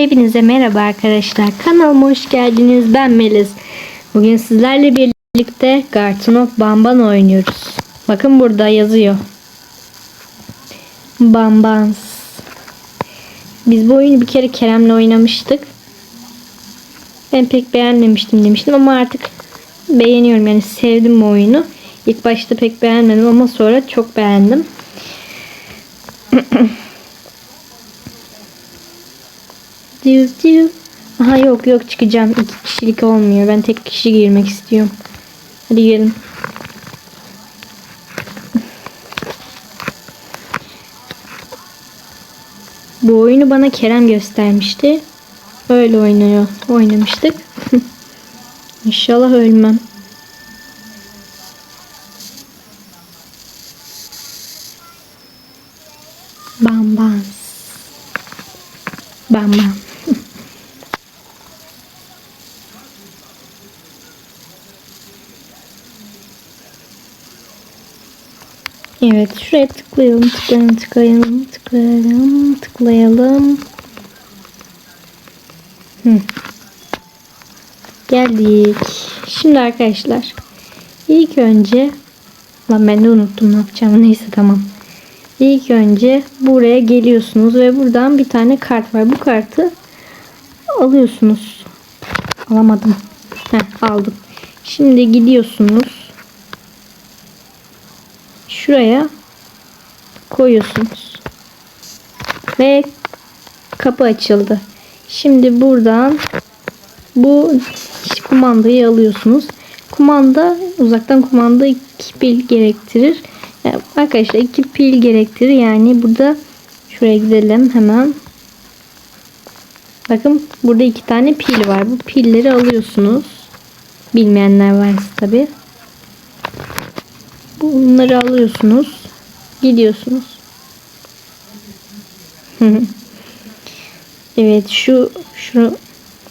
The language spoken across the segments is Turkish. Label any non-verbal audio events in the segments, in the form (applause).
Hepinize merhaba arkadaşlar. Kanalıma hoş geldiniz. Ben Melis. Bugün sizlerle birlikte Garton of Bamban oynuyoruz. Bakın burada yazıyor. Bambans. Biz bu oyunu bir kere Kerem'le oynamıştık. Ben pek beğenmemiştim demiştim ama artık beğeniyorum yani sevdim bu oyunu. İlk başta pek beğenmedim ama sonra çok beğendim. (clears throat) Diu diu. Aha yok yok çıkacağım. İki kişilik olmuyor. Ben tek kişi girmek istiyorum. Hadi gelin. Bu oyunu bana Kerem göstermişti. Öyle oynuyor. Oynamıştık. (laughs) İnşallah ölmem. Bam bam. Bam bam. Evet şuraya tıklayalım tıklayalım tıklayalım tıklayalım tıklayalım. Hı. Geldik. Şimdi arkadaşlar ilk önce lan ben de unuttum ne yapacağımı neyse tamam. İlk önce buraya geliyorsunuz ve buradan bir tane kart var. Bu kartı alıyorsunuz. Alamadım. Heh, aldım. Şimdi gidiyorsunuz. Şuraya koyuyorsunuz. Ve kapı açıldı. Şimdi buradan bu kumandayı alıyorsunuz. Kumanda uzaktan kumanda iki pil gerektirir. Yani arkadaşlar iki pil gerektirir. Yani burada şuraya gidelim hemen. Bakın burada iki tane pil var. Bu pilleri alıyorsunuz. Bilmeyenler varsa tabi. Bunları alıyorsunuz. Gidiyorsunuz. evet şu şu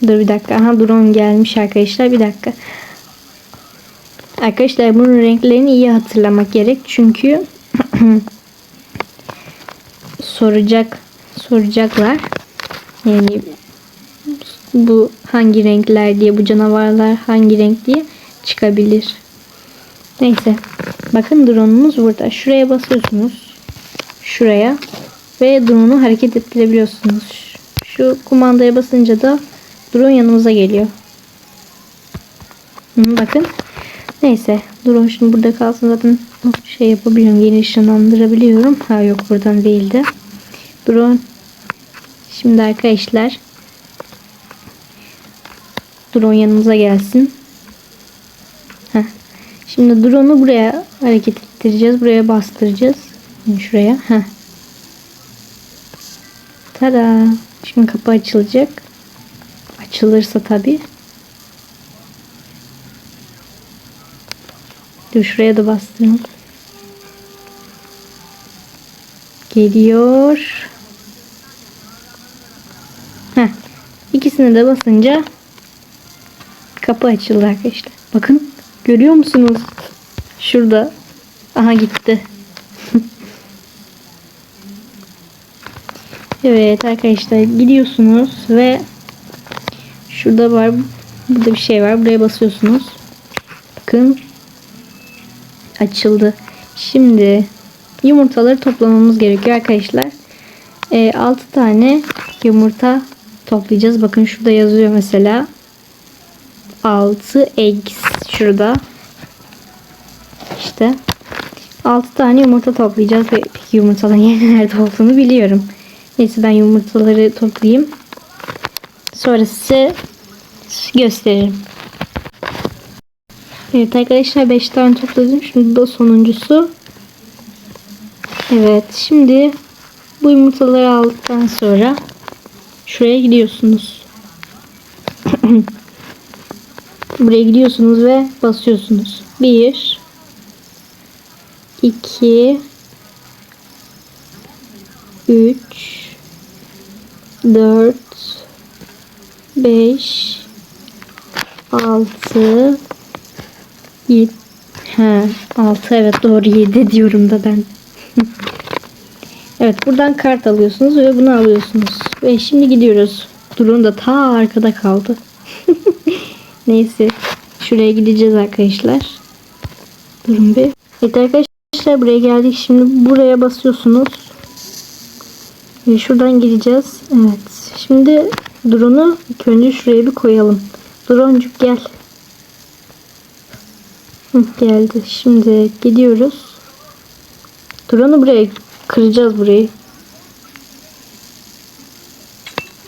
dur bir dakika. Aha drone gelmiş arkadaşlar. Bir dakika. Arkadaşlar bunun renklerini iyi hatırlamak gerek. Çünkü (clears throat) soracak soracaklar. Yani bu hangi renkler diye bu canavarlar hangi renk diye çıkabilir. Neyse. Bakın drone'umuz burada. Şuraya basıyorsunuz. Şuraya. Ve drone'u hareket ettirebiliyorsunuz. Şu kumandaya basınca da drone yanımıza geliyor. Hı, bakın. Neyse. Drone şimdi burada kalsın. Zaten şey yapabiliyorum. Yeni ışınlandırabiliyorum. Ha yok buradan değildi. Drone. Şimdi arkadaşlar. Drone yanımıza gelsin. Şimdi drone'u buraya hareket ettireceğiz. Buraya bastıracağız. Şuraya. Heh. Tada. Şimdi kapı açılacak. Açılırsa tabii. Dur şuraya da bastıralım. Geliyor. Heh. İkisini de basınca kapı açıldı arkadaşlar. Bakın görüyor musunuz? Şurada. Aha gitti. (laughs) evet arkadaşlar gidiyorsunuz ve şurada var. Burada bir şey var. Buraya basıyorsunuz. Bakın açıldı. Şimdi yumurtaları toplamamız gerekiyor arkadaşlar. E, 6 tane yumurta toplayacağız. Bakın şurada yazıyor mesela. 6 eggs şurada. İşte 6 tane yumurta toplayacağız ve peki yumurtaların (laughs) yeri nerede olduğunu biliyorum. Neyse ben yumurtaları toplayayım. Sonra size gösteririm. Evet arkadaşlar 5 tane topladım. Şimdi da sonuncusu. Evet şimdi bu yumurtaları aldıktan sonra şuraya gidiyorsunuz. (clears throat) Buraya gidiyorsunuz ve basıyorsunuz. 1 2 3 4 5 6 7 He, 6 evet doğru 7 diyorum da ben. (laughs) evet buradan kart alıyorsunuz ve bunu alıyorsunuz. Ve şimdi gidiyoruz. Drone da ta arkada kaldı. (laughs) Neyse. Şuraya gideceğiz arkadaşlar. Durun bir. Evet arkadaşlar buraya geldik. Şimdi buraya basıyorsunuz. Ve şuradan gideceğiz. Evet. Şimdi drone'u ilk önce şuraya bir koyalım. Droncuk gel. Geldi. Şimdi gidiyoruz. Drone'u buraya kıracağız burayı.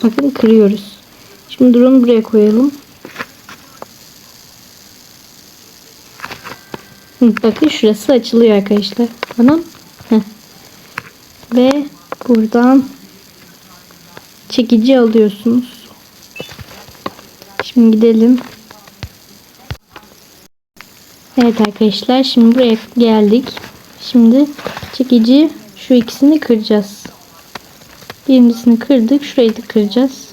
Bakın kırıyoruz. Şimdi drone'u buraya koyalım. Bakın şurası açılıyor arkadaşlar. Tamam. Ve buradan çekici alıyorsunuz. Şimdi gidelim. Evet arkadaşlar şimdi buraya geldik. Şimdi çekici şu ikisini kıracağız. Birincisini kırdık. Şurayı da kıracağız.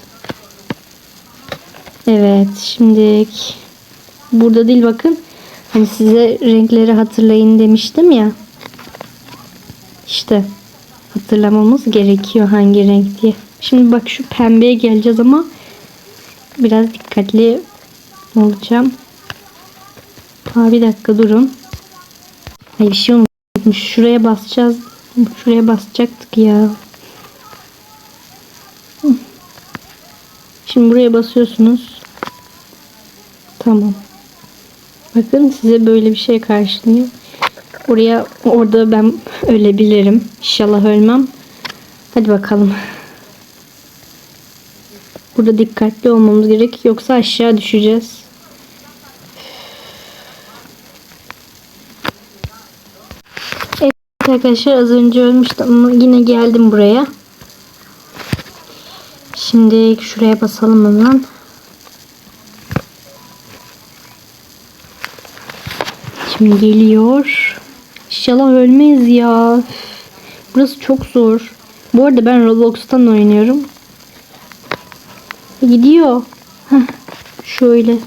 Evet şimdi burada değil bakın. Hani size renkleri hatırlayın demiştim ya. İşte hatırlamamız gerekiyor hangi renk diye. Şimdi bak şu pembeye geleceğiz ama biraz dikkatli olacağım. Ha bir dakika durun. Ay bir şey unutmuş. Şuraya basacağız. Şuraya basacaktık ya. Şimdi buraya basıyorsunuz. Tamam. Bakın size böyle bir şey karşılıyor. Oraya orada ben ölebilirim. İnşallah ölmem. Hadi bakalım. Burada dikkatli olmamız gerek. Yoksa aşağı düşeceğiz. Evet arkadaşlar az önce ölmüştüm ama yine geldim buraya. Şimdi şuraya basalım hemen. Şimdi geliyor. İnşallah ölmeyiz ya. Burası çok zor. Bu arada ben Roblox'tan oynuyorum. Gidiyor. Heh, şöyle.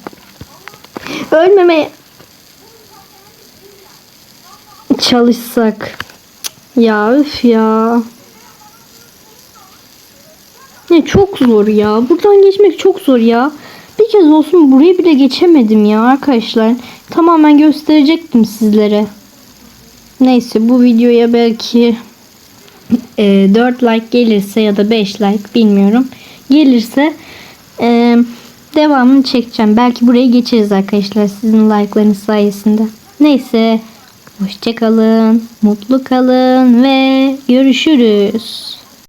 Ölmemeye çalışsak. Ya üf ya. Ne çok zor ya. Buradan geçmek çok zor ya. Bir kez olsun burayı bile geçemedim ya arkadaşlar. Tamamen gösterecektim sizlere. Neyse bu videoya belki e, 4 like gelirse ya da 5 like bilmiyorum. Gelirse e, devamını çekeceğim. Belki buraya geçeriz arkadaşlar sizin like'larınız sayesinde. Neyse hoşçakalın, mutlu kalın ve görüşürüz.